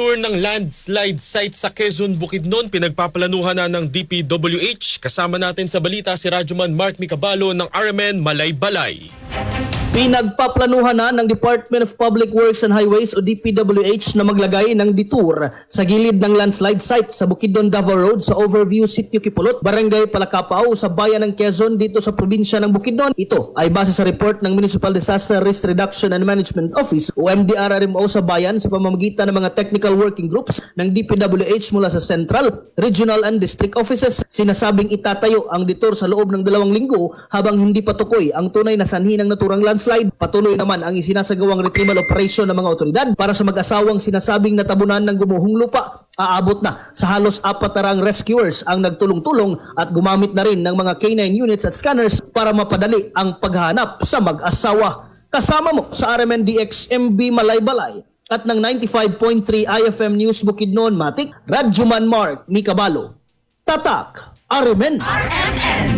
detour ng landslide site sa Quezon, Bukidnon, pinagpaplanuhan na ng DPWH. Kasama natin sa balita si Radyoman Mark Micabalo ng RMN Malay-Balay. Pinagpaplanuhan na ng Department of Public Works and Highways o DPWH na maglagay ng detour sa gilid ng landslide site sa Bukidnon, Davao Road sa Overview Sitio Kipulot, Barangay Palacapao sa bayan ng Quezon dito sa probinsya ng Bukidnon. Ito ay base sa report ng Municipal Disaster Risk Reduction and Management Office o MDRRMO sa bayan sa pamamagitan ng mga technical working groups ng DPWH mula sa Central, Regional and District Offices. Sinasabing itatayo ang detour sa loob ng dalawang linggo habang hindi patukoy ang tunay na sanhi ng naturang landslide. Patuloy naman ang isinasagawang retrieval operation ng mga otoridad para sa mag-asawang sinasabing natabunan ng gumuhong lupa. Aabot na sa halos apat na rescuers ang nagtulong-tulong at gumamit na rin ng mga K9 units at scanners para mapadali ang paghahanap sa mag-asawa. Kasama mo sa RMNDX MB Malaybalay at ng 95.3 IFM News Bukidnon Matik, Radjuman Mark Mikabalo. Tatak, RMN. RMN